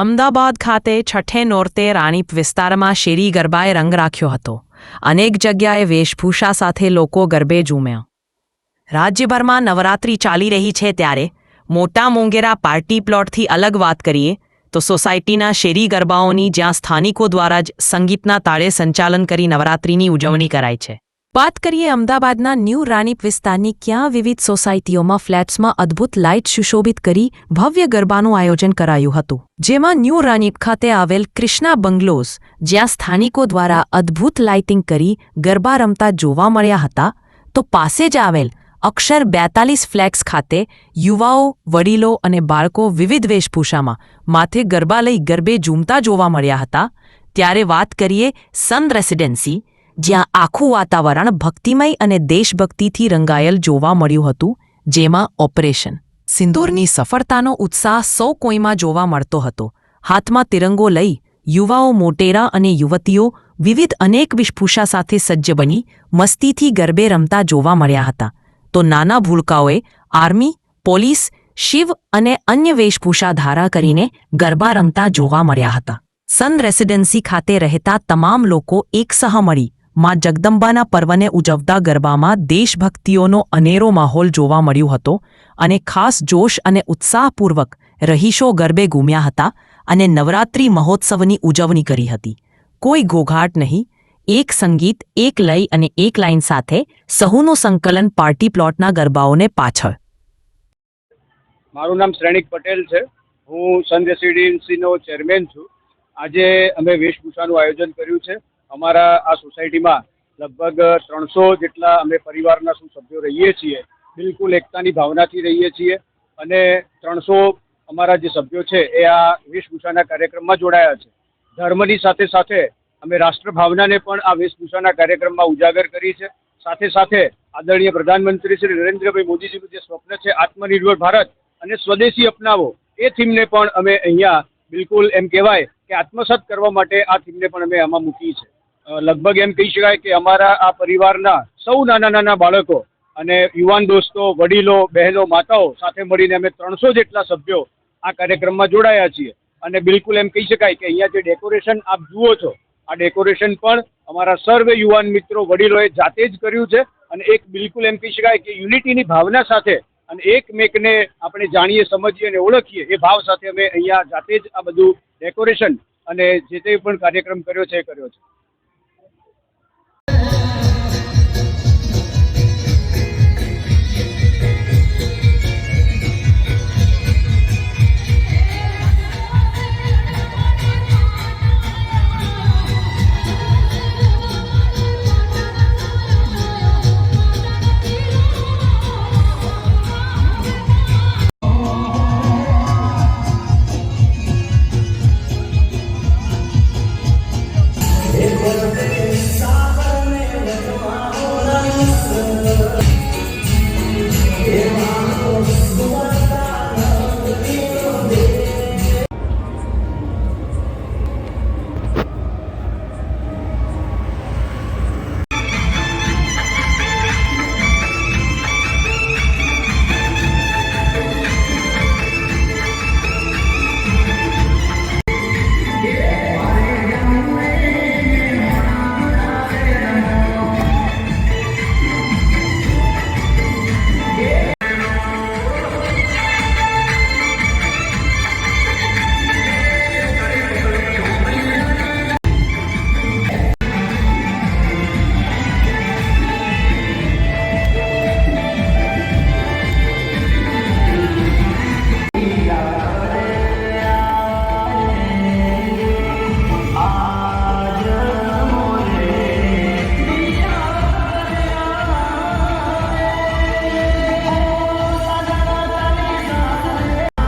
અમદાવાદ ખાતે છઠ્ઠે નોરતે રાણીપ વિસ્તારમાં શેરી ગરબાએ રંગ રાખ્યો હતો. અનેક જગ્યાએ વેશભૂષા સાથે લોકો ગરબે ઝૂમ્યા. રાજ્યભરમાં નવરાત્રી ચાલી રહી છે ત્યારે મોટા મોંગેરા પાર્ટી પ્લોટથી અલગ વાત કરીએ તો સોસાયટીના શેરી ગરબાઓની જ્યાં સ્થાનિકો દ્વારા જ સંગીતના તાળે સંચાલન કરી નવરાત્રિની ઉજવણી કરાય છે. વાત કરીએ અમદાવાદના ન્યૂ રાણીપ વિસ્તારની ક્યાં વિવિધ સોસાયટીઓમાં ફ્લેટ્સમાં અદ્ભુત લાઇટ સુશોભિત કરી ભવ્ય ગરબાનું આયોજન કરાયું હતું. જેમાં ન્યૂ રાણીપ ખાતે આવેલ ક્રિષ્ના બંગલોઝ, જ્યાં સ્થાનિકો દ્વારા અદ્ભુત લાઇટિંગ કરી ગરબા રમતા જોવા મળ્યા હતા, તો પાસે જ આવેલ અક્ષર બેતાલીસ ફ્લેક્સ ખાતે યુવાઓ, વડીલો અને બાળકો વિવિધ વેશભૂષામાં માથે ગરબા લઈ ગરબે ઝૂમતા જોવા મળ્યા હતા. ત્યારે વાત કરીએ સન રેસિડેન્સી જ્યાં આખું વાતાવરણ ભક્તિમય અને દેશભક્તિથી રંગાયેલ જોવા મળ્યું હતું, જેમાં ઓપરેશન. સિંદૂરની સફળતાનો ઉત્સાહ સૌ કોઈમાં જોવા મળતો હતો. હાથમાં તિરંગો લઈ યુવાઓ મોટેરા અને યુવતીઓ વિવિધ અનેક વિષભૂષા સાથે સજ્જ બની મસ્તીથી ગરબે રમતા જોવા મળ્યા હતા. તો નાના ભૂલકાઓએ આર્મી, પોલીસ, શિવ અને અન્ય વેશભૂષા ધારા કરીને ગરબા રમતા જોવા મળ્યા હતા. સન રેસિડેન્સી ખાતે રહેતા તમામ લોકો એકસહ મળી માં જગદંબાના પર્વને ઉજવતા ગરબામાં દેશભક્તિઓનો અનેરો માહોલ જોવા મળ્યો હતો અને ખાસ જોશ અને ઉત્સાહપૂર્વક રહીશો ગરબે ઘૂમ્યા હતા અને નવરાત્રિ મહોત્સવની ઉજવણી કરી હતી. કોઈ ઘોઘાટ નહીં, એક સંગીત, એક લય અને એક લાઇન સાથે સહુનું સંકલન પાર્ટી પ્લોટના ગરબાઓને પાછળ. મારું નામ શ્રેણિક પટેલ છે. હું સન રેસિડેન્સીનો ચેરમેન છું. આજે અમે વેશભૂષાનું આયોજન કર્યું છે. અમારા આ સોસાયટીમાં લગભગ ત્રણસો જેટલા અમે પરિવારના શું સભ્યો રહીએ છીએ, બિલકુલ એકતાની ભાવનાથી રહીએ છીએ અને ત્રણસો અમારા જે સભ્યો છે એ આ વેશભૂષાના કાર્યક્રમમાં જોડાયા છે. ધર્મની સાથે સાથે અમે રાષ્ટ્રભાવનાને પણ આ વેશભૂષાના કાર્યક્રમમાં ઉજાગર કરી છે. સાથે સાથે આદરણીય પ્રધાનમંત્રી શ્રી નરેન્દ્રભાઈ મોદીજીનું જે સ્વપ્ન છે, આત્મનિર્ભર ભારત અને સ્વદેશી અપનાવો, એ થીમને પણ અમે અહીંયા બિલકુલ એમ કહેવાય કે આત્મસાત કરવા માટે આ થીમને પણ અમે આમાં મૂકી છે. લગભગ એમ કહી શકાય કે અમારા આ પરિવારના સૌ નાના નાના બાળકો અને યુવાન દોસ્તો, વડીલો, બહેનો, માતાઓ સાથે મળીને અમે ત્રણસો જેટલા સભ્યો આ કાર્યક્રમમાં જોડાયા છીએ. અને બિલકુલ એમ કહી શકાય કે અહીંયા જે ડેકોરેશન આપ જુઓ છો, આ ડેકોરેશન પણ અમારા સર્વે યુવાન મિત્રો, વડીલોએ જાતે જ કર્યું છે. અને એક બિલકુલ એમ કહી શકાય કે યુનિટીની ભાવના સાથે અને એકમેકને આપણે જાણીએ, સમજીએ અને ઓળખીએ એ ભાવ સાથે અમે અહીંયા જાતે જ આ બધું ડેકોરેશન અને જે તે પણ કાર્યક્રમ કર્યો છે એ કર્યો છે.